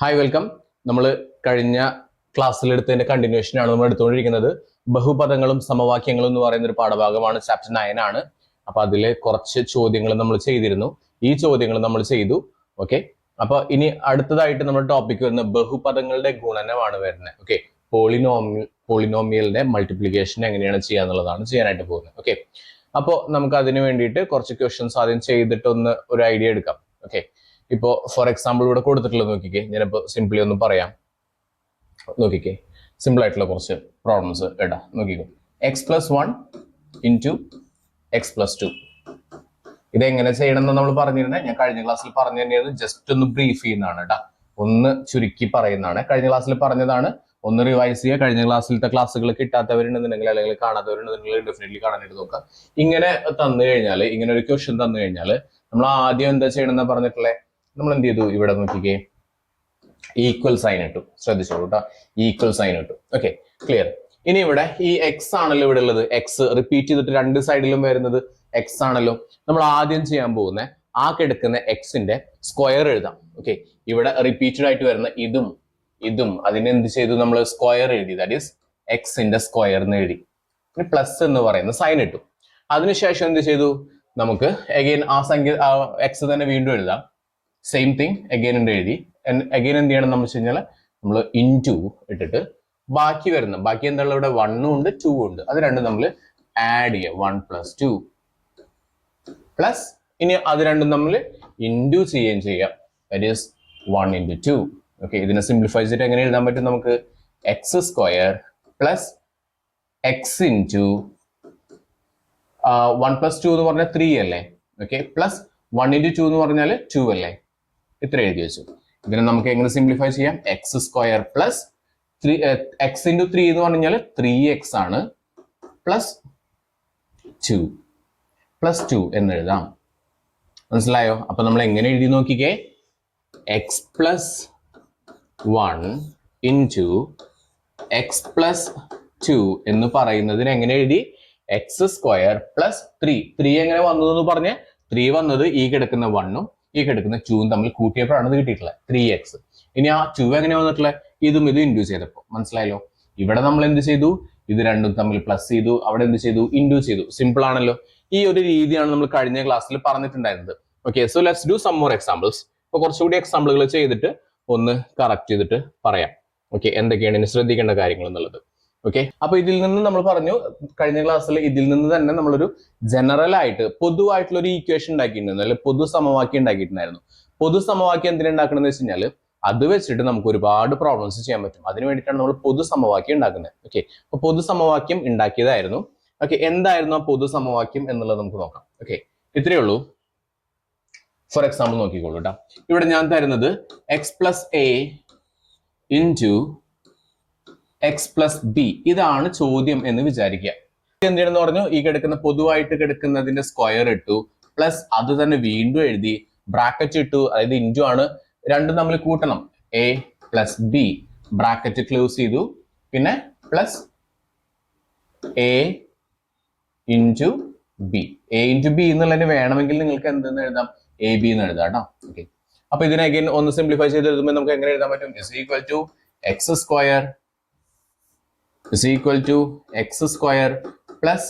Hi welcome നമ്മൾ കഴിഞ്ഞ ക്ലാസ്സിൽ എടുത്തതിന്റെ കണ്ടിന്യൂഷൻ ആണ് നമ്മൾ എടുത്തുകൊണ്ടിരിക്കുന്നത്. ബഹുപദങ്ങളും സമവാക്യങ്ങളും എന്ന് പറയുന്ന ഒരു പാഠഭാഗമാണ് ചാപ്റ്റർ നയൻ ആണ്. അപ്പൊ അതിലെ കുറച്ച് ചോദ്യങ്ങൾ നമ്മൾ ചെയ്തിരുന്നു. ഈ ചോദ്യങ്ങൾ നമ്മൾ ചെയ്തു. ഓക്കെ അപ്പൊ ഇനി അടുത്തതായിട്ട് നമ്മുടെ ടോപ്പിക് വരുന്ന ബഹുപദങ്ങളുടെ ഗുണനമാണ് വരുന്നത്. ഓക്കെ പോളിനോമിയൽ പോളിനോമിയലിന്റെ മൾട്ടിപ്ലിക്കേഷൻ എങ്ങനെയാണ് ചെയ്യുക എന്നുള്ളതാണ് ചെയ്യാനായിട്ട് പോകുന്നത്. ഓക്കെ അപ്പോൾ നമുക്ക് അതിന് വേണ്ടിയിട്ട് കുറച്ച് ക്വസ്റ്റ്യൻസ് ആദ്യം ചെയ്തിട്ടൊന്ന് ഒരു ഐഡിയ എടുക്കാം. ഓക്കെ ഇപ്പോ ഫോർ എക്സാമ്പിൾ ഇവിടെ കൊടുത്തിട്ടുള്ളത് നോക്കിക്കേ. ഞാനിപ്പോ സിംപ്ലി ഒന്ന് പറയാം. നോക്കിക്കേ. സിമ്പിൾ ആയിട്ടുള്ള കുറച്ച് പ്രോബ്ലംസ് ഇടാം. നോക്കിക്കോ. X plus one into x plus two ഇതെങ്ങനെ ചെയ്യണം എന്ന് നമ്മൾ പറഞ്ഞിരുന്നത് ഞാൻ കഴിഞ്ഞ ക്ലാസ്സിൽ പറഞ്ഞു തന്നെയാണ്. ജസ്റ്റ് ഒന്ന് ബ്രീഫ് ചെയ്യുന്നതാണ് കേട്ടോ ഒന്ന് ചുരുക്കി പറയുന്നതാണ്. കഴിഞ്ഞ ക്ലാസ്സിൽ പറഞ്ഞതാണ്. ഒന്ന് റിവൈസ് ചെയ്യുക. കഴിഞ്ഞ ക്ലാസ്സിലത്തെ ക്ലാസ്സുകൾ കിട്ടാത്തവരുണ്ടെന്നുണ്ടെങ്കിൽ അല്ലെങ്കിൽ കാണാത്തവരുണ്ടെന്നുണ്ടെങ്കിൽ ഡെഫിനറ്റ്ലി കാണാനായിട്ട് നോക്കുക. ഇങ്ങനെ തന്നു കഴിഞ്ഞാൽ ഇങ്ങനെ ഒരു ക്വസ്റ്റ്യൻ തന്നു കഴിഞ്ഞാൽ നമ്മൾ ആദ്യം എന്താ ചെയ്യണമെന്ന് പറഞ്ഞിട്ടുള്ളത് നമ്മൾ എന്ത് ചെയ്തു ഇവിടെ നോക്കിക്കേ. ഈക്വൽ സൈൻ ഇട്ടു. ശ്രദ്ധിച്ചോളൂ കേട്ടോ ഈക്വൽ സൈൻ ഇട്ടു. ഓക്കെ ക്ലിയർ ഇനി ഇവിടെ ഈ എക്സ് ആണല്ലോ ഇവിടെ ഉള്ളത്. എക്സ് റിപ്പീറ്റ് ചെയ്തിട്ട് രണ്ട് സൈഡിലും വരുന്നത് എക്സ് ആണല്ലോ. നമ്മൾ ആദ്യം ചെയ്യാൻ പോകുന്ന ആ കിടക്കുന്ന എക്സിന്റെ സ്ക്വയർ എഴുതാം. ഓക്കെ ഇവിടെ റിപ്പീറ്റഡ് ആയിട്ട് വരുന്ന ഇതും ഇതും അതിനെ എന്ത് ചെയ്തു നമ്മൾ സ്ക്വയർ എഴുതി. ദാറ്റ് ഈസ് എക്സിന്റെ സ്ക്വയർ എന്ന് എഴുതി. പിന്നെ പ്ലസ് എന്ന് പറയുന്ന സൈൻ ഇട്ടു. അതിനുശേഷം എന്ത് ചെയ്തു? നമുക്ക് അഗെയിൻ ആ സംഖ്യ എക്സ് തന്നെ വീണ്ടും എഴുതാം. സെയിം തിങ് അഗെയിൻ ഉണ്ട് എഴുതി. അഗെയിൻ എന്ത് ചെയ്യണം എന്ന് വെച്ച് കഴിഞ്ഞാൽ നമ്മൾ ഇൻ ടു ഇട്ടിട്ട് ബാക്കി വരുന്ന ബാക്കി എന്താ ഉള്ളത് ഇവിടെ വണ്ണും ഉണ്ട് ടു ഉണ്ട്. അത് രണ്ടും നമ്മൾ ആഡ് ചെയ്യുക വൺ പ്ലസ് ടു പ്ലസ് ഇനി അത് രണ്ടും നമ്മൾ ഇന്റു ചെയ്യുകയും ചെയ്യാം. That is one into two okay ഇതിനെ സിംപ്ലിഫൈ ചെയ്തിട്ട് എങ്ങനെ എഴുതാൻ പറ്റും നമുക്ക്? X square plus x into one plus two എന്ന് പറഞ്ഞാൽ ത്രീ അല്ലേ? Okay plus one into two എന്ന് പറഞ്ഞാൽ ടു അല്ലേ? ഇത്ര എഴുതി വെച്ചു. ഇതിനെ നമുക്ക് എങ്ങനെ സിംപ്ലിഫൈ ചെയ്യാം? X square plus three x into three എന്ന് പറഞ്ഞാൽ ത്രീ എക്സ് ആണ് പ്ലസ് ടു പ്ലസ് ടു എന്ന് എഴുതാം. മനസ്സിലായോ? അപ്പൊ നമ്മൾ എങ്ങനെ എഴുതി നോക്കിക്കേ? X plus one into x plus two എന്ന് പറയുന്നതിന് എങ്ങനെ എഴുതി? X square plus three three എങ്ങനെ വന്നതെന്ന് പറഞ്ഞ? ത്രീ വന്നത് ഈ കിടക്കുന്ന വണ്ണും ഈ കിടക്കുന്ന ടൂവും തമ്മിൽ കൂട്ടിയപ്പോഴാണ് ഇത് കിട്ടിയിട്ടുള്ളത്. ത്രീ എക്സ് ഇനി ആ ടു എങ്ങനെ വന്നിട്ടുള്ളത്? ഇതും ഇതും ഇൻഡ്യൂസ് ചെയ്തപ്പോൾ. മനസ്സിലായല്ലോ? ഇവിടെ നമ്മൾ എന്ത് ചെയ്തു? ഇത് രണ്ടും തമ്മിൽ പ്ലസ് ചെയ്തു. അവിടെ എന്ത് ചെയ്തു? ഇൻഡ്യൂസ് ചെയ്തു. സിമ്പിൾ ആണല്ലോ. ഈ ഒരു രീതിയാണ് നമ്മൾ കഴിഞ്ഞ ക്ലാസ്സിൽ പറഞ്ഞിട്ടുണ്ടായിരുന്നത്. Okay so let's do some more examples അപ്പൊ കുറച്ചുകൂടി എക്സാമ്പിളുകൾ ചെയ്തിട്ട് ഒന്ന് കറക്റ്റ് ചെയ്തിട്ട് പറയാം. ഓക്കെ എന്തൊക്കെയാണ്? ഇനി ശ്രദ്ധിക്കേണ്ട കാര്യങ്ങൾ എന്നുള്ളത്. ഓക്കെ അപ്പൊ ഇതിൽ നിന്ന് നമ്മൾ പറഞ്ഞു കഴിഞ്ഞ ക്ലാസ്സിൽ ഇതിൽ നിന്ന് തന്നെ നമ്മളൊരു ജനറൽ ആയിട്ട് പൊതുവായിട്ടുള്ള ഒരു ഈക്വേഷൻ ഉണ്ടാക്കിയിട്ടുണ്ടായിരുന്നു അല്ലെങ്കിൽ പൊതു സമവാക്യം ഉണ്ടാക്കിയിട്ടുണ്ടായിരുന്നു. പൊതു സമവാക്യം എന്തിനുണ്ടാക്കണമെന്ന് വെച്ച് കഴിഞ്ഞാൽ അത് വെച്ചിട്ട് നമുക്ക് ഒരുപാട് പ്രോബ്ലംസ് ചെയ്യാൻ പറ്റും. അതിന് വേണ്ടിയിട്ടാണ് നമ്മൾ പൊതു സമവാക്യം ഉണ്ടാക്കുന്നത്. ഓക്കെ അപ്പൊ പൊതു സമവാക്യം ഉണ്ടാക്കിയതായിരുന്നു. ഓക്കെ എന്തായിരുന്നു ആ പൊതു സമവാക്യം എന്നുള്ളത് നമുക്ക് നോക്കാം. ഓക്കെ ഇത്രയേ ഉള്ളൂ. ഫോർ എക്സാമ്പിൾ നോക്കിക്കോളൂ കേട്ടോ ഇവിടെ ഞാൻ തരുന്നത് x plus a into x plus b ഇതാണ് ചോദ്യം എന്ന് വിചാരിക്കുക. എന്തിനെന്ന് പറഞ്ഞു? ഈ കിടക്കുന്ന പൊതുവായിട്ട് കിടക്കുന്നതിന്റെ സ്ക്വയർ ഇട്ടു. പ്ലസ് അത് തന്നെ വീണ്ടും എഴുതി. ബ്രാക്കറ്റ് ഇട്ടു. അതായത് ഇന്റു ആണ്. രണ്ടും നമ്മൾ കൂട്ടണം. A plus b bracket close ചെയ്തു. പിന്നെ plus a into b a into b എന്നുള്ളതിന് വേണമെങ്കിൽ നിങ്ങൾക്ക് എന്തെന്ന് എഴുതാം? എ ബി എന്ന് എഴുതാം കേട്ടോ. ഓക്കെ അപ്പൊ ഇതിനെ അഗൈൻ ഒന്ന് സിംപ്ലിഫൈ ചെയ്ത് എഴുതുമ്പോൾ നമുക്ക് എങ്ങനെ എഴുതാൻ പറ്റും? Is equal to x square is equal to x square plus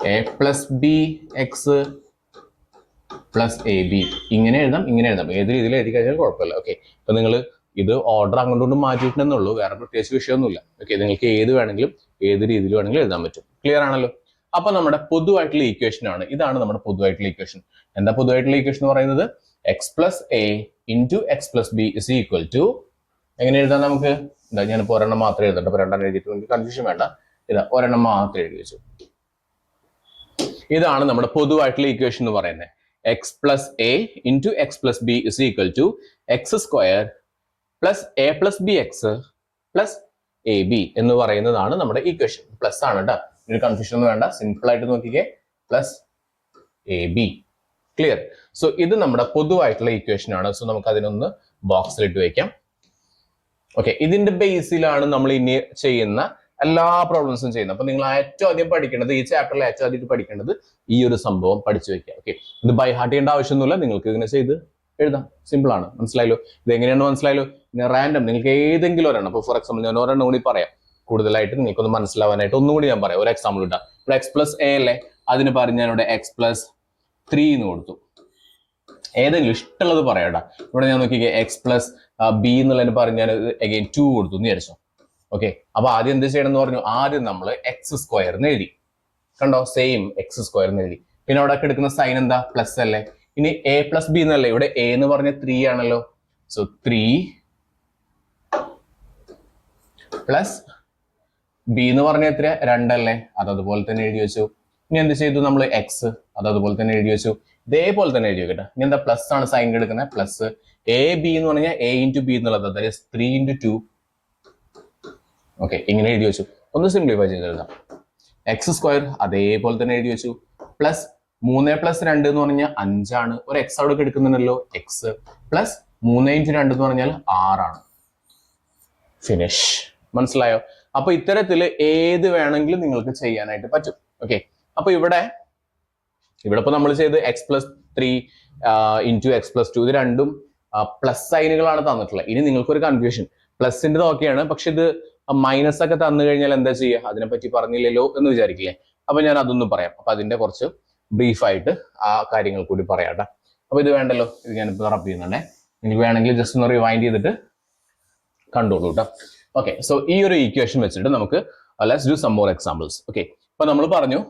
a plus b x plus a b ഇങ്ങനെ എഴുതാം ഇങ്ങനെ എഴുതാം. ഏത് രീതിയിൽ എഴുതി കഴിഞ്ഞാൽ കുഴപ്പമില്ല. ഓക്കെ ഇപ്പൊ നിങ്ങൾ ഇത് ഓർഡർ അങ്ങോട്ടും ഇങ്ങോട്ടും മാറ്റിയിട്ടുണ്ടെന്നുള്ളൂ. വേറെ പ്രത്യേകിച്ച് വിഷയമൊന്നുമില്ല. ഓക്കെ നിങ്ങൾക്ക് ഏത് വേണമെങ്കിലും ഏത് രീതിയിൽ വേണമെങ്കിലും എഴുതാൻ പറ്റും. ക്ലിയർ ആണല്ലോ? അപ്പൊ നമ്മുടെ പൊതുവായിട്ടുള്ള ഇക്വേഷൻ ആണ്. ഇതാണ് നമ്മുടെ പൊതുവായിട്ടുള്ള ഇക്വേഷൻ എന്താ പൊതുവായിട്ടുള്ള ഇക്വേഷൻ എന്ന് പറയുന്നത്? X plus a into x plus b is equal to എങ്ങനെ എഴുതാം നമുക്ക്? എന്താ ഞാനിപ്പോൾ ഒരെണ്ണം മാത്രമേ എഴുതട്ടെ അപ്പൊ രണ്ടെണ്ണം എഴുതിയിട്ട് കൺഫ്യൂഷൻ വേണ്ട. ഇതാ ഒരെണ്ണം മാത്രം എഴുതി വെച്ചു. ഇതാണ് നമ്മുടെ പൊതുവായിട്ടുള്ള ഇക്വേഷൻ എന്ന് പറയുന്നത്. X plus a into x plus b is equal to x square plus a plus b x plus a b എന്ന് പറയുന്നതാണ് നമ്മുടെ ഇക്വേഷൻ പ്ലസ് ആണ് കേട്ടോ ഒരു കൺഫ്യൂഷൻ ഒന്നും വേണ്ട. സിമ്പിൾ ആയിട്ട് നോക്കിക്കേ. Plus a b clear so ഇത് നമ്മുടെ പൊതുവായിട്ടുള്ള ഇക്വേഷൻ ആണ്. സോ നമുക്ക് അതിനൊന്ന് ബോക്സിലിട്ട് വെക്കാം. ഓക്കെ ഇതിന്റെ ബേസിലാണ് നമ്മൾ ഇനി ചെയ്യുന്ന എല്ലാ പ്രോബ്ലംസും ചെയ്യുന്നത്. അപ്പൊ നിങ്ങൾ ഏറ്റവും ആദ്യം പഠിക്കേണ്ടത് ഈ ചാപ്റ്ററിൽ ഏറ്റവും ആദ്യം പഠിക്കേണ്ടത് ഈ ഒരു സംഭവം പഠിച്ചു വെക്കുക. ഓക്കെ ഇത് ബൈ ഹാർട്ട് ചെയ്യേണ്ട ആവശ്യമൊന്നുമില്ല. നിങ്ങൾക്ക് ഇങ്ങനെ ചെയ്ത് എഴുതാം. സിമ്പിൾ ആണ്. മനസ്സിലായല്ലോ? ഇത് എങ്ങനെയാണ് മനസ്സിലായല്ലോ? റാൻഡം നിങ്ങൾക്ക് ഏതെങ്കിലും ഒരെണ്ണം. അപ്പോൾ ഫോർ എക്സാമ്പിൾ ഞാൻ ഒരെണ്ണം കൂടി പറയാം. കൂടുതലായിട്ട് നിങ്ങൾക്കൊന്ന് മനസ്സിലാവാനായിട്ട് ഒന്നുകൂടി ഞാൻ പറയാം. ഒരു എക്സാമ്പിൾ ഇട്ടാം. ഇവിടെ എക്സ് പ്ലസ് എ അല്ലേ അതിന് പറഞ്ഞ് ഞാനിവിടെ എക്സ് പ്ലസ് ത്രീ എന്ന് കൊടുത്തു. ഏതെങ്കിലും ഇഷ്ടമുള്ളത് പറയാട്ടാ ഇവിടെ ഞാൻ നോക്കിക്കേ എക്സ് പ്ലസ് ബി എന്നുള്ളതിന് പറഞ്ഞ് ഞാൻ അഗൈൻ ടു കൊടുത്തു. എന്ന് വിചാരിച്ചു ഓക്കെ അപ്പൊ ആദ്യം എന്ത് ചെയ്യണം എന്ന് പറഞ്ഞു. ആദ്യം നമ്മൾ എക്സ് സ്ക്വയർ എന്ന് എഴുതി. കണ്ടോ? സെയിം എക്സ് സ്ക്വയർ എന്ന് എഴുതി. പിന്നെ അവിടെ എടുക്കുന്ന സൈൻ എന്താ? പ്ലസ് അല്ലേ? ഇനി എ പ്ലസ് ബി എന്നല്ലേ? ഇവിടെ എ എന്ന് പറഞ്ഞ ത്രീ ആണല്ലോ. സോ ത്രീ പ്ലസ് ബി എന്ന് പറഞ്ഞ എത്ര രണ്ടല്ലേ? അത് അതുപോലെ തന്നെ എഴുതി വെച്ചു. ഇനി എന്ത് ചെയ്തു നമ്മൾ എക്സ് അത് അതുപോലെ തന്നെ എഴുതി വെച്ചു. ഇതേപോലെ തന്നെ എഴുതി വെക്കട്ടെ. ഇനി എന്താ പ്ലസ് ആണ് സൈൻ എടുക്കുന്നത് പ്ലസ് എ ബി എന്ന് പറഞ്ഞാൽ എ ഇന്റു ബി എന്നുള്ളത്. അതായത് ത്രീ ഇന്റു ടു ഓക്കെ ഇങ്ങനെ എഴുതി വെച്ചു. ഒന്ന് സിംപ്ലിഫൈ ചെയ്ത് എഴുതാം. എക്സ് സ്ക്വയർ അതേപോലെ തന്നെ എഴുതി വെച്ചു. പ്ലസ് മൂന്ന് പ്ലസ് രണ്ട് എന്ന് പറഞ്ഞാൽ അഞ്ചാണ്. ഒരു എക്സ് അവിടെ എടുക്കുന്നുണ്ടല്ലോ എക്സ് പ്ലസ് മൂന്ന് ഇന്റു രണ്ട് എന്ന് പറഞ്ഞാൽ ആറാണ്. ഫിനിഷ് മനസ്സിലായോ? അപ്പൊ ഇത്തരത്തിൽ ഏത് വേണമെങ്കിലും നിങ്ങൾക്ക് ചെയ്യാനായിട്ട് പറ്റും. ഓക്കെ അപ്പൊ ഇവിടെ ഇവിടെ ഇപ്പൊ നമ്മൾ ചെയ്ത് x plus three into x plus two ഇത് രണ്ടും പ്ലസ് സൈനുകളാണ് തന്നിട്ടുള്ളത്. ഇനി നിങ്ങൾക്കൊരു കൺഫ്യൂഷൻ പ്ലസിന്റെ നോക്കിയാണ് പക്ഷെ ഇത് മൈനസ് ഒക്കെ തന്നു കഴിഞ്ഞാൽ എന്താ ചെയ്യുക അതിനെപ്പറ്റി പറഞ്ഞില്ലല്ലോ എന്ന് വിചാരിക്കില്ലേ? അപ്പൊ ഞാൻ അതൊന്നും പറയാം. അപ്പൊ അതിന്റെ കുറച്ച് ബ്രീഫായിട്ട് ആ കാര്യങ്ങൾ കൂടി പറയാട്ടെ. അപ്പൊ ഇത് വേണ്ടല്ലോ? ഇത് ഞാനിപ്പോൾ റബ് ചെയ്യുന്നുണ്ടേ. നിങ്ങൾക്ക് വേണമെങ്കിൽ ജസ്റ്റ് ഒന്ന് റിവൈൻഡ് ചെയ്തിട്ട് കണ്ടോളൂ കേട്ടോ ഓക്കെ സോ ഈ ഒരു ഇക്വേഷൻ വെച്ചിട്ട് നമുക്ക് let's do some more examples okay ഇപ്പൊ നമ്മൾ പറഞ്ഞു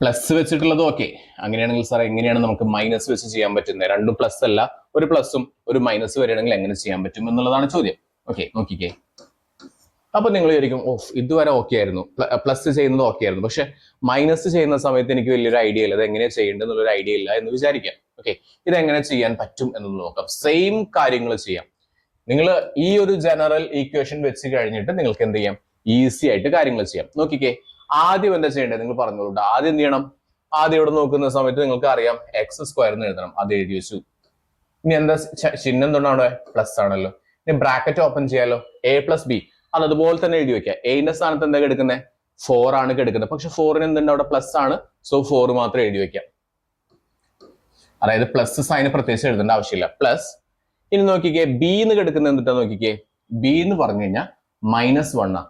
പ്ലസ് വെച്ചിട്ടുള്ളത് ഓക്കെ അങ്ങനെയാണെങ്കിൽ സാർ എങ്ങനെയാണ് നമുക്ക് മൈനസ് വെച്ച് ചെയ്യാൻ പറ്റുന്നത്? രണ്ടും പ്ലസ് അല്ല ഒരു പ്ലസും ഒരു മൈനസ് വരികയാണെങ്കിൽ എങ്ങനെ ചെയ്യാൻ പറ്റും എന്നുള്ളതാണ് ചോദ്യം. ഓക്കെ നോക്കിക്കേ. അപ്പൊ നിങ്ങൾ വിചാരിക്കും ഓ ഇതുവരെ ഓക്കെ ആയിരുന്നു. പ്ലസ് ചെയ്യുന്നത് ഓക്കെ ആയിരുന്നു. പക്ഷെ മൈനസ് ചെയ്യുന്ന സമയത്ത് എനിക്ക് വലിയൊരു ഐഡിയ ഇല്ല. അത് എങ്ങനെയാണ് ചെയ്യേണ്ടത് എന്നുള്ളൊരു ഐഡിയ ഇല്ല എന്ന് വിചാരിക്കാം. ഓക്കെ ഇതെങ്ങനെ ചെയ്യാൻ പറ്റും എന്നൊന്ന് നോക്കാം. സെയിം കാര്യങ്ങൾ ചെയ്യാം. നിങ്ങൾ ഈ ഒരു ജനറൽ ഈക്വേഷൻ വെച്ച് കഴിഞ്ഞിട്ട് നിങ്ങൾക്ക് എന്ത് ചെയ്യാം? ഈസി ആയിട്ട് കാര്യങ്ങൾ ചെയ്യാം. നോക്കിക്കേ ആദ്യം എന്താ ചെയ്യേണ്ടത്? നിങ്ങൾ പറഞ്ഞോളൂ ആദ്യം എന്ത് ചെയ്യണം? ആദ്യം ഇവിടെ നോക്കുന്ന സമയത്ത് നിങ്ങൾക്ക് അറിയാം എക്സ് സ്ക്വയർ എന്ന് എഴുതണം. അത് എഴുതി വെച്ചു. ഇനി എന്താ ചിഹ്നം എന്തുകൊണ്ടാണോ പ്ലസ് ആണല്ലോ? ഇനി ബ്രാക്കറ്റ് ഓപ്പൺ ചെയ്യാലോ? എ പ്ലസ് ബി അത് അതുപോലെ തന്നെ എഴുതി വെക്കുക. എന്റെ സ്ഥാനത്ത് എന്താ എടുക്കുന്നത് ഫോർ ആണ് എടുക്കുന്നത് പക്ഷെ ഫോറിന് എന്തുണ്ട് അവിടെ പ്ലസ് ആണ്? സോ ഫോർ മാത്രം എഴുതി വെക്കാം അതായത് പ്ലസ് സൈന് പ്രത്യേകിച്ച് എഴുതേണ്ട ആവശ്യമില്ല. പ്ലസ് ഇനി നോക്കിക്കേ ബി എന്ന് കിടക്കുന്നത് എന്തിട്ടാ നോക്കിക്കേ? ബി എന്ന് പറഞ്ഞു കഴിഞ്ഞാൽ മൈനസ് വൺ ആ.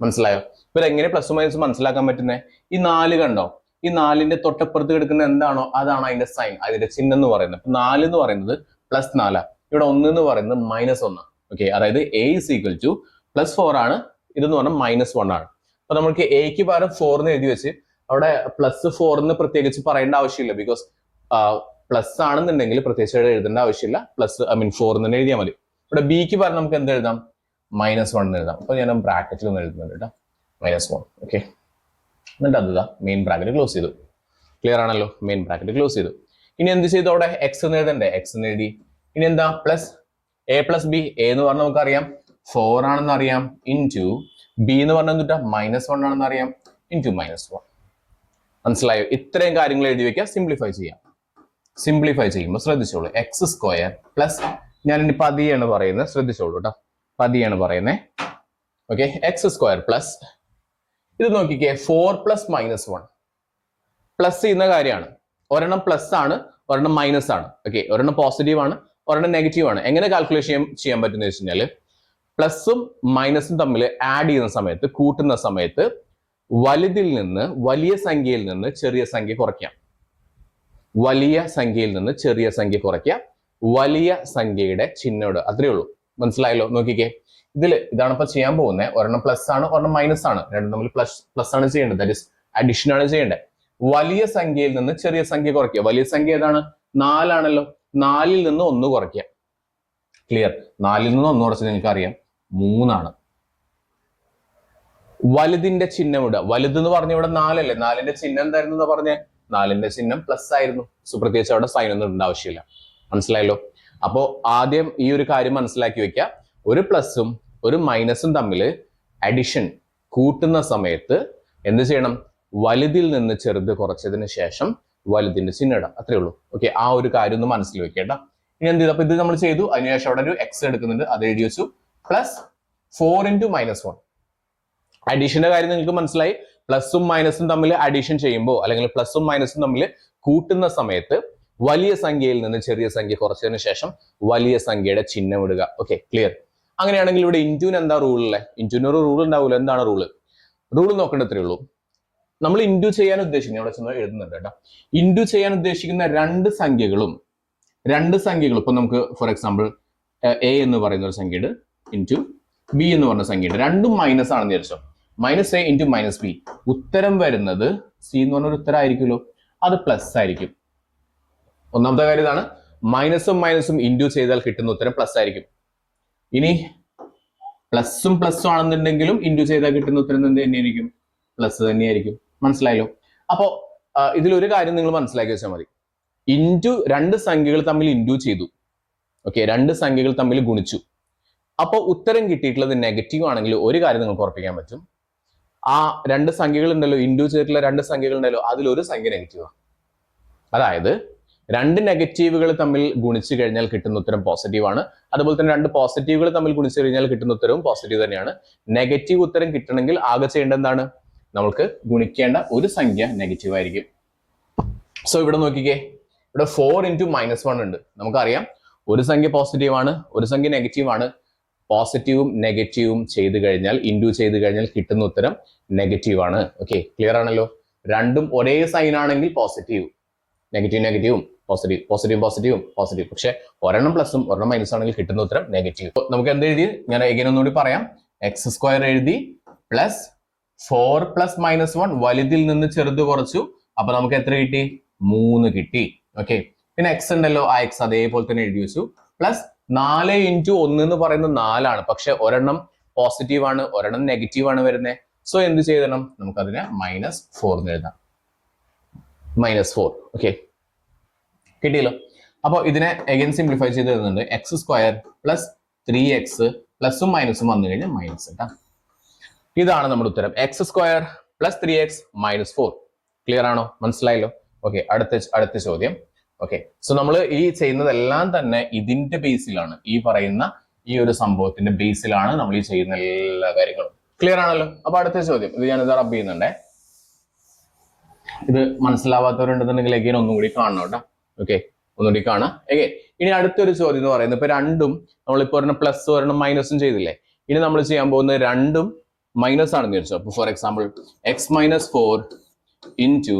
മനസ്സിലായോ? ഇപ്പൊ എങ്ങനെ പ്ലസ് മൈനസ് മനസ്സിലാക്കാൻ പറ്റുന്നത് ഈ നാല് കണ്ടോ? ഈ നാലിന്റെ തൊട്ടപ്പുറത്ത് കിടക്കുന്ന എന്താണോ? അതാണ് അതിന്റെ സൈൻ അതിന്റെ ചിഹ്നം എന്ന് പറയുന്നത്. അപ്പൊ നാല് എന്ന് പറയുന്നത് പ്ലസ് നാലാ. ഇവിടെ ഒന്ന് എന്ന് പറയുന്നത് മൈനസ് ഒന്ന്. ഓക്കെ അതായത് a is equal to plus four ആണ്. ഇതെന്ന് പറഞ്ഞാൽ മൈനസ് വൺ ആണ്. അപ്പൊ നമുക്ക് എക്ക് പകരം ഫോർ എന്ന് എഴുതി വെച്ച് അവിടെ പ്ലസ് ഫോർ എന്ന് പ്രത്യേകിച്ച് പറയേണ്ട ആവശ്യമില്ല. ബിക്കോസ് പ്ലസ് ആണെന്നുണ്ടെങ്കിൽ പ്രത്യേകിച്ച് എഴുതേണ്ട ആവശ്യമില്ല. പ്ലസ് ഐ മീൻ ഫോർ എന്ന് തന്നെ എഴുതിയാൽ മതി. ഇവിടെ ബിക്ക് പകരം നമുക്ക് എന്ത് എഴുതാം? മൈനസ് വൺ എന്ന് എഴുതാം. അപ്പൊ ഞാൻ ബ്രാക്കറ്റിൽ ഒന്ന് എഴുതുന്നുണ്ട് കേട്ടോ. മൈനസ് വൺ ഓക്കെ എന്നിട്ട് അത് മെയിൻ ബ്രാക്കറ്റ് ക്ലോസ് ചെയ്തു. ക്ലിയർ ആണല്ലോ? മെയിൻ ബ്രാക്കറ്റ് ക്ലോസ് ചെയ്തു. ഇനി എന്ത് ചെയ്തു അവിടെ? എക്സ് എന്ന് എഴുതണ്ടേ? എക്സ് എന്ന് എഴുതി. ഇനി എന്താ? Plus a plus b a എന്ന് പറഞ്ഞാൽ നമുക്കറിയാം. ഫോർ ആണെന്ന് അറിയാം. ഇൻ ടു ബി എന്ന് പറഞ്ഞാൽ എന്തുട്ടാ? മൈനസ് വൺ ആണെന്ന് അറിയാം. ഇൻ ടു മൈനസ് വൺ മനസ്സിലായോ? ഇത്രയും കാര്യങ്ങൾ എഴുതി വെക്കുക. സിംപ്ലിഫൈ ചെയ്യാം. സിംപ്ലിഫൈ ചെയ്യുമ്പോൾ ശ്രദ്ധിച്ചോളൂ. എക്സ് സ്ക്വയർ പ്ലസ് ഞാൻ ഇനി പതിയാണ് പറയുന്നത്. ശ്രദ്ധിച്ചോളൂ കേട്ടോ. പതിയാണ് പറയുന്നത് ഓക്കെ എക്സ് സ്ക്വയർ പ്ലസ് ഇത് നോക്കിക്കേ four plus minus one plus ചെയ്യുന്ന കാര്യമാണ്. ഒരെണ്ണം പ്ലസ് ആണ് ഒരെണ്ണം മൈനസ് ആണ്. ഓക്കെ ഒരെണ്ണം പോസിറ്റീവ് ആണ് ഒരെണ്ണം നെഗറ്റീവ് ആണ്. എങ്ങനെ കാൽക്കുലേഷൻ ചെയ്യാൻ പറ്റുന്ന വെച്ച് കഴിഞ്ഞാൽ പ്ലസും മൈനസും തമ്മിൽ ആഡ് ചെയ്യുന്ന സമയത്ത് കൂട്ടുന്ന സമയത്ത് വലുതിൽ നിന്ന് വലിയ സംഖ്യയിൽ നിന്ന് ചെറിയ സംഖ്യ കുറയ്ക്കാം. വലിയ സംഖ്യയിൽ നിന്ന് ചെറിയ സംഖ്യ കുറയ്ക്കാം. വലിയ സംഖ്യയുടെ ചിഹ്നോട് അത്രയേ ഉള്ളൂ. മനസ്സിലായല്ലോ? നോക്കിക്കേ. ഇതിൽ ഇതാണ് ഇപ്പൊ ചെയ്യാൻ പോകുന്നത് ഒരെണ്ണം പ്ലസ് ആണ് ഒരെണ്ണം മൈനസ് ആണ്. രണ്ടും തമ്മിൽ പ്ലസ് പ്ലസ് ആണ് ചെയ്യേണ്ടത്. ദാറ്റ് ഇസ് അഡീഷൻ ആണ് ചെയ്യേണ്ടത്. വലിയ സംഖ്യയിൽ നിന്ന് ചെറിയ സംഖ്യ കുറയ്ക്കുക. വലിയ സംഖ്യ ഏതാണ്? നാലാണല്ലോ. നാലിൽ നിന്ന് ഒന്ന് കുറയ്ക്കുക. ക്ലിയർ നാലിൽ നിന്ന് ഒന്ന് കുറച്ച് നിങ്ങൾക്ക് അറിയാം മൂന്നാണ്. വലുതിന്റെ ചിഹ്നം ഇടുക. വലുത് എന്ന് പറഞ്ഞ ഇവിടെ നാലല്ലേ? നാലിന്റെ ചിഹ്നം എന്തായിരുന്നു പറഞ്ഞേ? നാലിന്റെ ചിഹ്നം പ്ലസ് ആയിരുന്നു. സുപ്രത്യേകിച്ച് അവിടെ സൈൻ ഒന്നും ഇടേണ്ട ആവശ്യമില്ല. മനസ്സിലായല്ലോ? അപ്പോ ആദ്യം ഈ ഒരു കാര്യം മനസ്സിലാക്കി വെക്കുക ഒരു പ്ലസും ഒരു മൈനസും തമ്മിൽ അഡിഷൻ കൂട്ടുന്ന സമയത്ത് എന്ത് ചെയ്യണം? വലുതിൽ നിന്ന് ചെറുത് കുറച്ചതിന് ശേഷം വലുതിന്റെ ചിഹ്നം അത്രേ ഉള്ളൂ. ഓക്കെ ആ ഒരു കാര്യം ഒന്ന് മനസ്സിൽ വെക്കേണ്ട ഇനി എന്ത് ചെയ്തു? അപ്പൊ ഇത് നമ്മൾ ചെയ്തു. അതിനുശേഷം അവിടെ ഒരു എക്സ് എടുക്കുന്നുണ്ട്. അത് എഴുതി വെച്ചു. Plus four into minus one അഡീഷന്റെ കാര്യം നിങ്ങൾക്ക് മനസ്സിലായി. പ്ലസും മൈനസും തമ്മിൽ അഡീഷൻ ചെയ്യുമ്പോൾ അല്ലെങ്കിൽ പ്ലസും മൈനസും തമ്മിൽ കൂട്ടുന്ന സമയത്ത് വലിയ സംഖ്യയിൽ നിന്ന് ചെറിയ സംഖ്യ കുറച്ചതിന് ശേഷം വലിയ സംഖ്യയുടെ ചിഹ്നം ഇടുക. ഓക്കെ ക്ലിയർ അങ്ങനെയാണെങ്കിൽ ഇവിടെ ഇന്റുവിന് എന്താ റൂൾ അല്ലേ ഇന്റുവിന് ഒരു റൂൾ ഉണ്ടാവില്ല എന്താണ് റൂൾ റൂൾ നോക്കേണ്ടത്രേ ഉള്ളൂ. നമ്മൾ ഇന്റു ചെയ്യാൻ ഉദ്ദേശിക്കുന്നത് അവിടെ ചെന്ന് എഴുതുന്നുണ്ട് കേട്ടോ. ഇന്റു ചെയ്യാൻ ഉദ്ദേശിക്കുന്ന രണ്ട് സംഖ്യകളും രണ്ട് സംഖ്യകളും ഇപ്പൊ നമുക്ക് ഫോർ എക്സാമ്പിൾ എ എന്ന് പറയുന്ന ഒരു സംഖ്യയുണ്ട് ഇന്റു ബി എന്ന് പറഞ്ഞ സംഖ്യയുണ്ട് രണ്ടും മൈനസ് ആണെന്ന് വിചാരിച്ചോ. Minus a into minus b ഉത്തരം വരുന്നത് സി എന്ന് പറഞ്ഞ ഒരു ഉത്തരം ആയിരിക്കുമല്ലോ. അത് പ്ലസ് ആയിരിക്കും. ഒന്നാമത്തെ കാര്യം ഇതാണ്. മൈനസും മൈനസും ഇന്റു ചെയ്താൽ കിട്ടുന്ന ഉത്തരം പ്ലസ് ആയിരിക്കും. ഇനി പ്ലസും പ്ലസും ആണെന്നുണ്ടെങ്കിലും ഇന്റു ചെയ്താൽ കിട്ടുന്ന ഉത്തരം എന്ത് തന്നെയായിരിക്കും? പ്ലസ് തന്നെയായിരിക്കും. മനസ്സിലായല്ലോ? അപ്പോ ഇതിലൊരു കാര്യം നിങ്ങൾ മനസ്സിലാക്കി വെച്ചാൽ മതി. ഇന്റു രണ്ട് സംഖ്യകൾ തമ്മിൽ ഇന്റു ചെയ്തു. ഓക്കെ രണ്ട് സംഖ്യകൾ തമ്മിൽ ഗുണിച്ചു. അപ്പോൾ ഉത്തരം കിട്ടിയിട്ടുള്ളത് നെഗറ്റീവ് ആണെങ്കിൽ ഒരു കാര്യം നിങ്ങൾക്ക് ഉറപ്പിക്കാൻ പറ്റും. ആ രണ്ട് സംഖ്യകൾ ഉണ്ടല്ലോ ഇന്റു ചെയ്തിട്ടുള്ള രണ്ട് സംഖ്യകൾ ഉണ്ടല്ലോ അതിലൊരു സംഖ്യ നെഗറ്റീവാണ് അതായത് രണ്ട് നെഗറ്റീവുകൾ തമ്മിൽ ഗുണിച്ചു കഴിഞ്ഞാൽ കിട്ടുന്ന ഉത്തരം പോസിറ്റീവ് ആണ്. അതുപോലെ തന്നെ രണ്ട് പോസിറ്റീവുകൾ തമ്മിൽ ഗുണിച്ചു കഴിഞ്ഞാൽ കിട്ടുന്ന ഉത്തരവും പോസിറ്റീവ് തന്നെയാണ്. നെഗറ്റീവ് ഉത്തരം കിട്ടണമെങ്കിൽ ആകെ ചെയ്യേണ്ട എന്താണ്? നമുക്ക് ഗുണിക്കേണ്ട ഒരു സംഖ്യ നെഗറ്റീവ് ആയിരിക്കും. സോ ഇവിടെ നോക്കിക്കേ. ഇവിടെ ഫോർ ഇന്റു മൈനസ് വൺ ഉണ്ട്. നമുക്കറിയാം. ഒരു സംഖ്യ പോസിറ്റീവ് ആണ് ഒരു സംഖ്യ നെഗറ്റീവ് ആണ്. പോസിറ്റീവും നെഗറ്റീവും ചെയ്തു കഴിഞ്ഞാൽ ഇന്റു ചെയ്ത് കഴിഞ്ഞാൽ കിട്ടുന്ന ഉത്തരം നെഗറ്റീവ് ആണ്. ഓക്കെ ക്ലിയർ ആണല്ലോ? രണ്ടും ഒരേ സൈൻ ആണെങ്കിൽ പോസിറ്റീവ് നെഗറ്റീവ് നെഗറ്റീവും പോസിറ്റീവ് പോസിറ്റീവ് പോസിറ്റീവും പോസിറ്റീവ് പക്ഷേ ഒരെണ്ണം പ്ലസും ഒരെണ്ണം മൈനസ് ആണെങ്കിൽ കിട്ടുന്ന ഉത്തരം നെഗറ്റീവ് നമുക്ക് എന്ത് എഴുതി? ഞാൻ എങ്ങനെ ഒന്നുകൂടി പറയാം. എക്സ് സ്ക്വയർ എഴുതി. Plus four plus minus one വലുതിൽ നിന്ന് ചെറുത് കുറച്ചു. അപ്പൊ നമുക്ക് എത്ര കിട്ടി? മൂന്ന് കിട്ടി. ഓക്കെ പിന്നെ എക്സ് ഉണ്ടല്ലോ. ആ എക്സ് അതേപോലെ തന്നെ എഴുതി വെച്ചു. പ്ലസ് നാല് ഇന്റു ഒന്ന് എന്ന് പറയുന്നത് നാലാണ്. പക്ഷെ ഒരെണ്ണം പോസിറ്റീവ് ആണ് ഒരെണ്ണം നെഗറ്റീവ് ആണ് വരുന്നത് സോ എന്ത് ചെയ്തണം നമുക്കതിനെ മൈനസ് ഫോർ എന്ന് എഴുതാം. മൈനസ് ഫോർ ഓക്കെ കിട്ടിയല്ലോ. അപ്പോൾ ഇതിനെ എഗൻ സിംപ്ലിഫൈ ചെയ്ത് തരുന്നുണ്ട്. X square plus three x പ്ലസും മൈനസും വന്നു കഴിഞ്ഞാൽ മൈനസ് കേട്ടോ ഇതാണ് നമ്മുടെ ഉത്തരം. X square plus three x minus four clear ആണോ? മനസ്സിലായല്ലോ? ഓക്കെ അടുത്ത അടുത്ത ചോദ്യം. ഓക്കെ സോ നമ്മൾ ഈ ചെയ്യുന്നതെല്ലാം തന്നെ ഇതിന്റെ ബേസിലാണ് ഈ പറയുന്ന ഈ ഒരു സംഭവത്തിന്റെ ബേസിലാണ് നമ്മൾ ഈ ചെയ്യുന്ന എല്ലാ കാര്യങ്ങളും. ക്ലിയർ ആണല്ലോ? അപ്പൊ അടുത്ത ചോദ്യം. ഇത് ഞാനിത് റബ് ചെയ്യുന്നുണ്ടേ. ഇത് മനസ്സിലാവാത്തവരുണ്ടെന്നുണ്ടെങ്കിൽ എഗെയിൻ ഒന്നും കൂടി കാണണം കേട്ടോ. ഓക്കെ ഒന്നുകൂടി കാണാം. എഗെയിൻ ഇനി അടുത്തൊരു ചോദ്യം എന്ന് പറയുന്നത് ഇപ്പൊ രണ്ടും നമ്മളിപ്പോ ഒരെണ്ണം പ്ലസ് ഒരെണ്ണം മൈനസും ചെയ്തില്ലേ? ഇനി നമ്മൾ ചെയ്യാൻ പോകുന്നത് രണ്ടും മൈനസ് ആണെന്ന് വിചാരിച്ചു അപ്പൊ for example x minus four into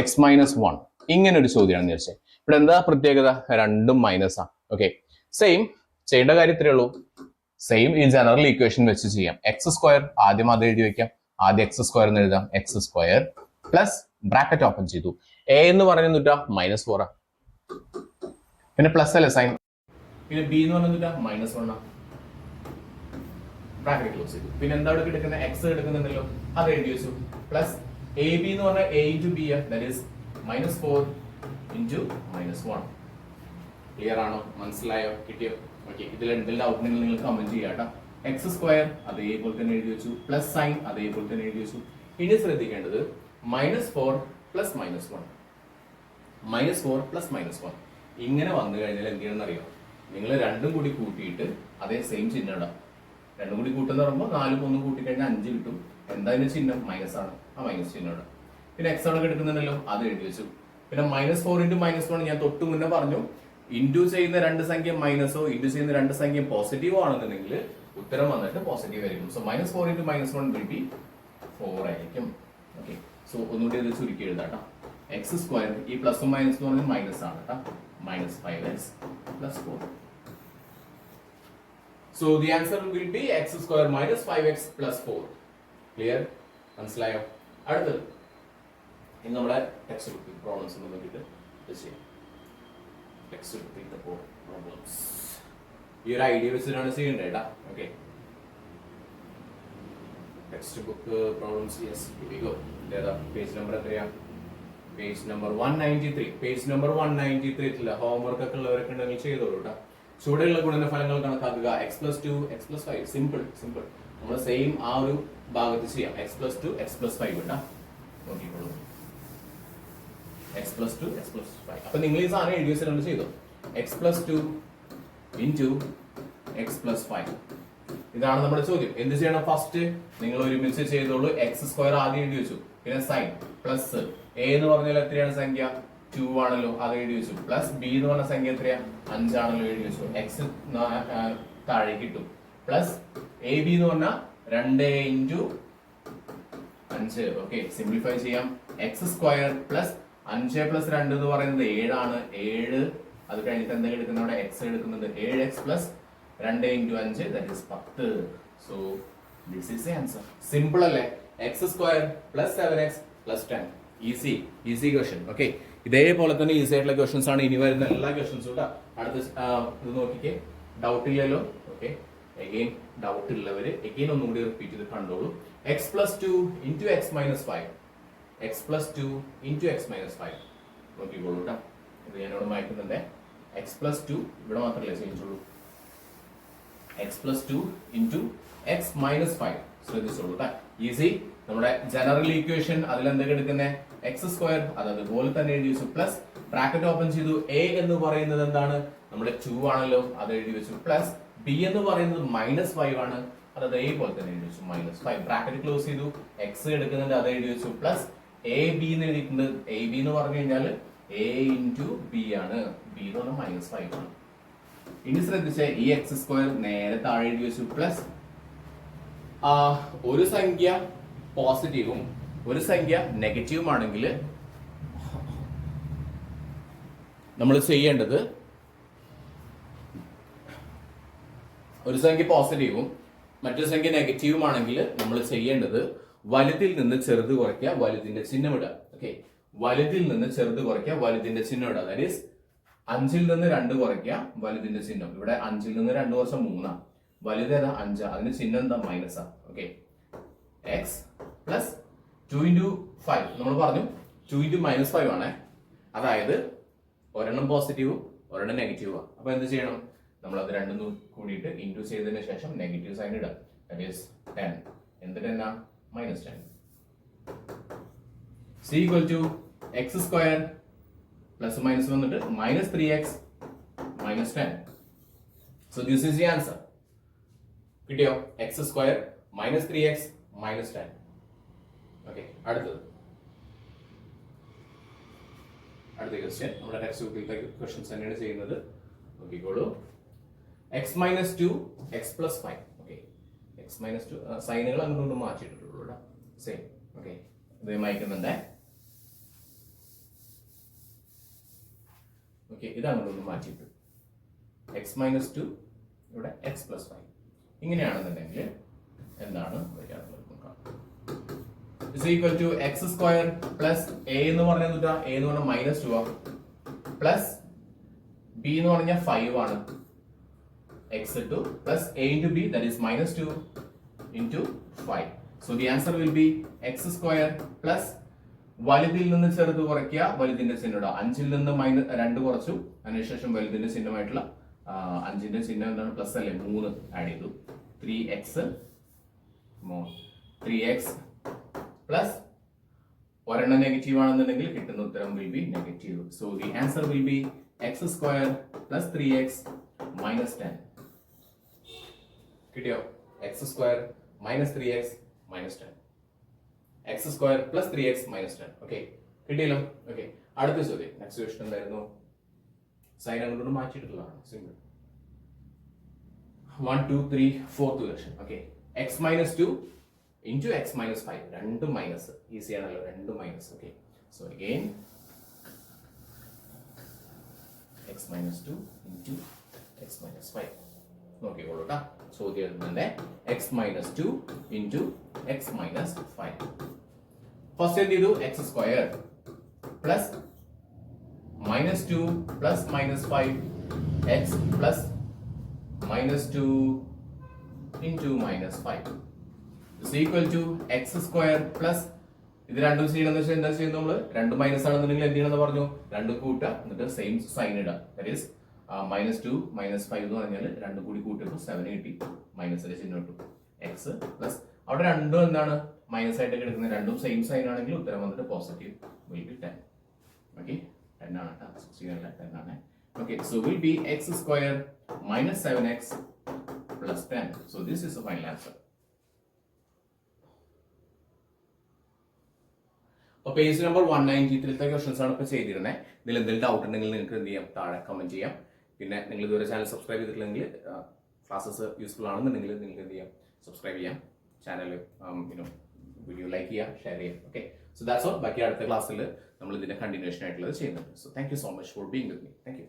x minus one ഇങ്ങനെ ഒരു ചോദ്യമാണെന്ന് വിചാരിച്ചത് ഇവിടെ എന്താ പ്രത്യേകത? രണ്ടും മൈനസ് ആണ് ഓക്കെ സെയിം ചെയ്യേണ്ട കാര്യം ഇത്രയേ ഉള്ളൂ. സെയിം ഈ ജനറൽ ഇക്വേഷൻ വെച്ച് ചെയ്യാം. എക്സ് സ്ക്വയർ ആദ്യം അത് എഴുതി വെക്കാം. ആദ്യം എക്സ് സ്ക്വയർ എന്ന് എഴുതാം. X square plus bracket open ചെയ്തു. എ എന്ന് പറയുന്നിട്ട മൈനസ് ഫോറാ പിന്നെ പ്ലസ് അല്ലേ സൈൻ പിന്നെ ബി എന്ന് പറയുന്നത് മൈനസ് വണ്ണാ ബ്രാക്കറ്റ് ക്ലോസ് ചെയ്തു. പിന്നെ എന്താ ഇവിടെ എടുക്കുന്നത് എക്സ് എടുക്കുന്നുണ്ടല്ലോ അത് എഴുതി വെച്ചു. പ്ലസ് എ ബി എന്ന് പറഞ്ഞാൽ a into b that is minus four into minus one clear ആണോ? മനസ്സിലായോ? കിട്ടിയോ? ഓക്കെ ഇതിൽ എന്തെങ്കിലും ഡൗട്ട് ഉണ്ടെങ്കിൽ നിങ്ങൾ കമന്റ് ചെയ്യാം കേട്ടോ. എക്സ് സ്ക്വയർ അതേപോലെ തന്നെ എഴുതി വെച്ചു. പ്ലസ് സൈൻ അതേപോലെ തന്നെ എഴുതി വെച്ചു. ഇനി ശ്രദ്ധിക്കേണ്ടത് minus four plus minus one minus four plus minus one ഇങ്ങനെ വന്നു കഴിഞ്ഞാൽ എന്ത് ചെയ്യണമെന്ന് അറിയോ നിങ്ങൾ രണ്ടും കൂടി കൂട്ടിയിട്ട് അതേ സെയിം ചിഹ്നം ഇടാം. രണ്ടും കൂടി കൂട്ടുന്ന പറയുമ്പോൾ നാലും ഒന്നും കൂട്ടി കഴിഞ്ഞാൽ അഞ്ച് കിട്ടും. എന്തായാലും ചിഹ്നം? മൈനസ് ആണ്. ആ മൈനസ് ചിഹ്നം ഇടാം. പിന്നെ എക്സ് ആണ് എടുക്കുന്നുണ്ടല്ലോ അത് എഴുതി വെച്ചു. പിന്നെ minus four into minus one ഞാൻ തൊട്ട് മുന്നേ പറഞ്ഞു. ഇന്റു ചെയ്യുന്ന രണ്ട് സംഖ്യ മൈനസോ ഇന്റു ചെയ്യുന്ന രണ്ട് സംഖ്യ പോസിറ്റീവോ ആണെന്നുണ്ടെങ്കിൽ ഉത്തരം വന്നിട്ട് പോസിറ്റീവ് ആയിരിക്കും. So minus four into minus one be four ആയിരിക്കും. ഓക്കെ സോ ഒന്നുകൂടി ഇത് ചുരുക്കി എഴുതാം കേട്ടോ എക്സ് സ്ക്വയർ ഈ പ്ലസും മൈനസ് എന്ന് പറഞ്ഞാൽ മൈനസ് ആണ് കേട്ടോ minus five x plus four so the answer will be x square minus five x plus four clear മനസ്സിലായോ? അടുത്തത്. ഇനി നമ്മുടെ ടെക്സ്റ്റ് ബുക്ക് പ്രോബ്ലംസ് നോക്കിയിട്ട് ചെയ്യാം. ടെക്സ്റ്റ് ബുക്കിന്റെ പ്രോബ്ലംസ് ഈ ഒരു ഐഡിയ വെച്ചിട്ടാണ് ചെയ്യേണ്ടത് കേട്ടോ okay text book problems yes go ഏതാ പേജ് നമ്പർ എത്രയാ? Page number one ninety three page number one ninety three ഇല്ല ഹോംവർക്ക് ഒക്കെ ഉള്ളവരൊക്കെ ഉണ്ടെങ്കിൽ ചെയ്തോളൂ കേട്ടോ ചുവടെയുള്ള ഗുണനഫലങ്ങൾ കണക്കാക്കുക. X plus two x plus five simple simple നമ്മൾ സെയിം ആ ഒരു ഭാഗത്ത് ചെയ്യാം. X plus two x plus five കേട്ടോ നോക്കിക്കോളൂ. X plus two x plus five അപ്പൊ നിങ്ങൾ ഈ സാധനം എഴുതി വെച്ചിട്ടുണ്ട് ചെയ്തോ. X plus two into x plus five ഇതാണ് നമ്മുടെ ചോദ്യം. എന്ത് ചെയ്യണം ഫസ്റ്റ് നിങ്ങൾ ഒരുമിച്ച് ചെയ്തോളൂ. എക്സ് സ്ക്വയർ ആദ്യം എഴുതി വെച്ചു. പിന്നെ സൈൻ പ്ലസ് എ എന്ന് പറഞ്ഞാൽ എത്രയാണ് സംഖ്യ? ടു ആണല്ലോ. അത് എഴുതി വെച്ചു. പ്ലസ് ബി എന്ന് പറഞ്ഞ സംഖ്യ എത്രയാ? അഞ്ചാണല്ലോ എഴുതി വെച്ചു. എക്സ് താഴെ കിട്ടും പ്ലസ് എ ബി എന്ന് പറഞ്ഞാൽ രണ്ട് ഇന്റു അഞ്ച്. ഓക്കെ സിംപ്ലിഫൈ ചെയ്യാം. എക്സ് സ്ക്വയർ പ്ലസ് അഞ്ച് പ്ലസ് രണ്ട് എന്ന് പറയുന്നത് ഏഴാണ്. ഏഴ്. അത് കഴിഞ്ഞിട്ട് എന്താ എടുക്കുന്നത് അവിടെ എക്സ് എടുക്കുന്നത് ഏഴ് എക്സ് പ്ലസ് രണ്ട് ഇന്റു അഞ്ച് ദാറ്റ് ഇസ് പത്ത്. So this is answer simple അല്ലേ? X square plus seven x plus ten easy easy question okay ഇതേപോലെ തന്നെ ഈസി ആയിട്ടുള്ള ക്വസ്റ്റ്യൻസ് ആണ് ഇനി വരുന്ന എല്ലാ ക്വസ്റ്റ്യൻസും കേട്ടോ അടുത്ത ഇത് നോക്കിക്കേ. ഡൗട്ട് ഇല്ലല്ലോ. ഓക്കെ എഗെയിൻ ഡൗട്ട് ഉള്ളവര് എഗെയിൻ ഒന്നും കൂടി റിപ്പീറ്റ് ചെയ്ത് കണ്ടോളൂ. X plus two into x minus five x plus two into x minus five നോക്കിക്കോളൂ കേട്ടോ ഇത് ഞാനിവിടെ മാറ്റുന്നുണ്ട് എക്സ് പ്ലസ് ടു ഇവിടെ മാത്രമല്ലേ ചേഞ്ച് ഉള്ളൂ. X plus two into x minus five ശ്രദ്ധിച്ചോളൂ കേട്ടോ ഈസി നമ്മുടെ ജനറൽ ഈക്വേഷൻ അതിലെന്തൊക്കെ എടുക്കുന്നത് എക്സ് സ്ക്വയർ അത് അതുപോലെ തന്നെ എഴുതി വെച്ചു. പ്ലസ് ബ്രാക്കറ്റ് ഓപ്പൺ ചെയ്തു. എ എന്ന് പറയുന്നത് എന്താണ്? നമ്മുടെ ടു ആണല്ലോ. അത് എഴുതി വെച്ചു. പ്ലസ് ബി എന്ന് പറയുന്നത് മൈനസ് ഫൈവ് ആണ്. അത് അതേപോലെ തന്നെ എഴുതി വെച്ചു. മൈനസ് ഫൈവ് ബ്രാക്കറ്റ് ക്ലോസ് ചെയ്തു. എക്സ് എടുക്കുന്നുണ്ട്. അത് എഴുതി വെച്ചു. പ്ലസ് എ ബി എന്ന് എഴുതിയിട്ടുണ്ട്. എ ബി എന്ന് പറഞ്ഞു കഴിഞ്ഞാൽ എ ഇന്റു ബി ആണ്. ബി എന്ന് പറഞ്ഞാൽ മൈനസ് ഫൈവ് ആണ്. ഇനി ശ്രദ്ധിച്ച ഈ എക്സ് സ്ക്വയർ നേരെ താഴെ എഴുതി വെച്ചു പ്ലസ് ഒരു സംഖ്യ പോസിറ്റീവും ഒരു സംഖ്യ നെഗറ്റീവും ആണെങ്കിൽ നമ്മൾ ചെയ്യേണ്ടത് ഒരു സംഖ്യ പോസിറ്റീവും മറ്റൊരു സംഖ്യ നെഗറ്റീവും ആണെങ്കിൽ നമ്മൾ ചെയ്യേണ്ടത് വലുതിൽ നിന്ന് ചെറുത് കുറയ്ക്കുക വലുതിന്റെ ചിഹ്നം ഇടുക. ഓക്കെ വലുതിൽ നിന്ന് ചെറുത് കുറയ്ക്കുക വലുതിന്റെ ചിഹ്നം ഇടുക. ദാറ്റ് ഈസ് അഞ്ചിൽ നിന്ന് രണ്ട് കുറയ്ക്കുക വലുതിന്റെ ചിഹ്നം. ഇവിടെ അഞ്ചിൽ നിന്ന് രണ്ട് കുറച്ച മൂന്നാ. വലുത് ഏതാ? അഞ്ചാ. അതിന് ചിഹ്നം എന്താ? Minus. Okay. X plus two into five നമ്മൾ പറഞ്ഞു ടു ഇന്റു മൈനസ് ഫൈവ് ആണേ. അതായത് ഒരെണ്ണം പോസിറ്റീവും ഒരെണ്ണം നെഗറ്റീവും അപ്പൊ എന്ത് ചെയ്യണം? നമ്മൾ അത് രണ്ടും കൂടിയിട്ട് ഇന്റു ചെയ്തതിന് ശേഷം നെഗറ്റീവ് സൈൻ ഇടുക. ദാറ്റ് ഈസ് ടെൻ എന്ത് ടെന്നാ minus ten c equal to x square plus minus വന്നിട്ട് minus three x minus ten so this is the answer കിട്ടിയോ? X square minus three x minus ten okay അടുത്തത്. അടുത്ത question നമ്മുടെ text ബുക്കിലത്തെ questions തന്നെയാണ് ചെയ്യുന്നത്. നോക്കിക്കോളൂ. X minus two x plus five okay x minus two സൈനുകൾ അങ്ങോട്ടും മാറ്റിയിട്ടുള്ളൂ same okay ഇത് മായ്ക്കുന്നുണ്ടേ. ഓക്കെ ഇത് അങ്ങോട്ടൊന്ന് മാറ്റിയിട്ടു എക്സ് മൈനസ് ടു ഇവിടെ എക്സ് പ്ലസ് ഫൈവ് ഇങ്ങനെയാണെന്നുണ്ടെങ്കിൽ എന്താണ് വരിക two x square plus a എന്ന് പറഞ്ഞാൽ എ എന്ന് പറഞ്ഞാൽ മൈനസ് ടു ആണ്. പ്ലസ് ബി എന്ന് പറഞ്ഞാൽ ഫൈവ് ആണ്. X two plus a into b that is minus two into five so the answer will b x square plus വലുതിൽ നിന്ന് ചെറുത് കുറയ്ക്കുക വലുതിന്റെ ചിഹ്നം ഇടുക. അഞ്ചിൽ നിന്ന് മൈനസ് രണ്ട് കുറച്ചു. അതിനുശേഷം വലുതിന്റെ ചിഹ്നമായിട്ടുള്ള അഞ്ചിന്റെ ചിഹ്നം എന്താണ്? പ്ലസ് അല്ലേ? മൂന്ന് ആഡ് ചെയ്തു. Three x three x plus ഒരെണ്ണം നെഗറ്റീവ് ആണെന്നുണ്ടെങ്കിൽ കിട്ടുന്ന ഉത്തരം will be negative so the answer will be x square plus three x minus ten കിട്ടിയോ? X square minus three x minus ten x square plus three x minus ten okay കിട്ടിയല്ലോ? Okay അടുത്ത ചോദ്യം. Next question എന്തായിരുന്നു? Sign അങ്ങോട്ട് മാറ്റിയിട്ടുള്ളതാണ്. Simple one two three fourth question okay x minus two into x minus five രണ്ട് minus easy ആണല്ലോ. രണ്ട് minus okay so again x minus two into x minus five നോക്കിക്കോളൂ കേട്ടോ ചോദ്യം എഴുതുന്നുണ്ട് x minus two into x minus five first എന്ത് ചെയ്തു? X square plus minus two plus minus five x plus minus two into minus five equal to x square plus ഇത് രണ്ടും ചെയ്യണമെന്ന് വെച്ചാൽ എന്താ ചെയ്യുന്നത്? നമ്മൾ രണ്ട് മൈനസ് ആണെന്നുണ്ടെങ്കിൽ എന്ത് ചെയ്യണമെന്ന് പറഞ്ഞു? രണ്ട് കൂട്ടുക. എന്നിട്ട് സെയിം സൈൻ ഇടുക. That is minus two minus five എന്ന് പറഞ്ഞാൽ രണ്ട് കൂടി കൂട്ടിയപ്പോൾ സെവൻ കിട്ടി. മൈനസിന്റെ ചിഹ്നം ഇട്ടു. എക്സ് പ്ലസ് അവിടെ രണ്ടും എന്താണ്? മൈനസ് ആയിട്ട് കിടക്കുന്നത് രണ്ടും സെയിം സൈൻ ആണെങ്കിൽ ഉത്തരം വന്നിട്ട് positive will be ten okay ten ആണ് സിക്സ്റ്റീൻ അല്ല ടെൻ ആണ്. Okay so will be x square minus seven x plus ten so this is final answer അപ്പോൾ പേജ് നമ്പർ വൺ നയന്റി ത്രീത്തെ ക്വസ്റ്റൻസ് ആണ് ഇപ്പോൾ ചെയ്തിരുന്നത് ഇതിൽ എന്തെങ്കിലും ഡൗട്ട് ഉണ്ടെങ്കിൽ നിങ്ങൾക്ക് എന്ത് ചെയ്യാം? താഴെ കമന്റ് ചെയ്യാം. പിന്നെ നിങ്ങൾ ഇതുവരെ ചാനൽ സബ്സ്ക്രൈബ് ചെയ്തിട്ടില്ലെങ്കിൽ ക്ലാസ്സസ് യൂസ്ഫുൾ ആണെന്നുണ്ടെങ്കിൽ നിങ്ങൾക്ക് എന്ത് ചെയ്യാം? സബ്സ്ക്രൈബ് ചെയ്യാം. ചാനൽ പിന്നെ വീഡിയോ ലൈക്ക് ചെയ്യാം ഷെയർ ചെയ്യാം ഓക്കെ സോ ദാറ്റ്സ് ഓൾ ബാക്കി അടുത്ത ക്ലാസ്സിൽ നമ്മൾ ഇതിന്റെ കണ്ടിന്യൂഷൻ ആയിട്ടുള്ളത് ചെയ്യുന്നുണ്ട്. So thank you so much for being with me thank you